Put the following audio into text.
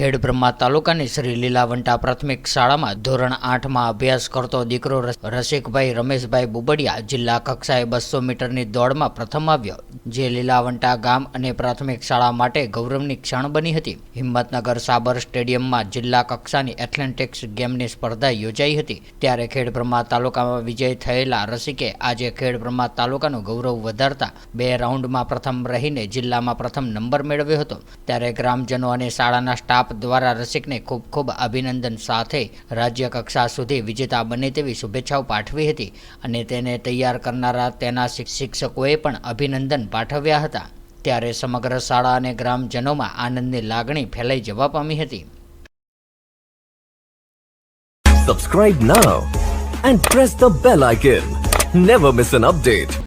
ખેડબ્રહ્મા તાલુકાની શ્રી લીલાવંટા પ્રાથમિક શાળામાં ધોરણ આઠમાં અભ્યાસ કરતો દીકરો રસ- રસિકભાઈ રમેશભાઈ બુબડિયા જિલ્લા કક્ષાએ બસો મીટરની દોડમાં પ્રથમ આવ્યો, જે લીલાવંટા ગામ અને પ્રાથમિક શાળા માટે ગૌરવની ક્ષણ બની હતી. હિંમતનગર સાબર સ્ટેડિયમમાં જિલ્લા કક્ષાની એથ્લેટિક્સ ગેમની સ્પર્ધા યોજાઈ હતી. ત્યારે ખેડબ્રહ્મા તાલુકામાં વિજય થયેલા રસિકે આજે ખેડબ્રહ્મા તાલુકાનું ગૌરવ વધારતા બે રાઉન્ડમાં પ્રથમ રહીને જિલ્લામાં પ્રથમ નંબર મેળવ્યો હતો. ત્યારે ગ્રામજનો અને શાળાના સ્ટાફ દ્વારા રસિકને ખૂબ ખૂબ અભિનંદન સાથે રાજ્ય કક્ષા સુધી વિજેતા બને તેવી શુભેચ્છાઓ પાઠવી હતી અને તેને તૈયાર કરનારા તેના શિક્ષકોએ પણ અભિનંદન પાઠવ્યા હતા ત્યારે સમગ્ર શાળા અને ગ્રામજનોમાં આનંદની લાગણી ફેલાઈ જવા પામી હતી Subscribe now and press the bell icon. Never miss an update.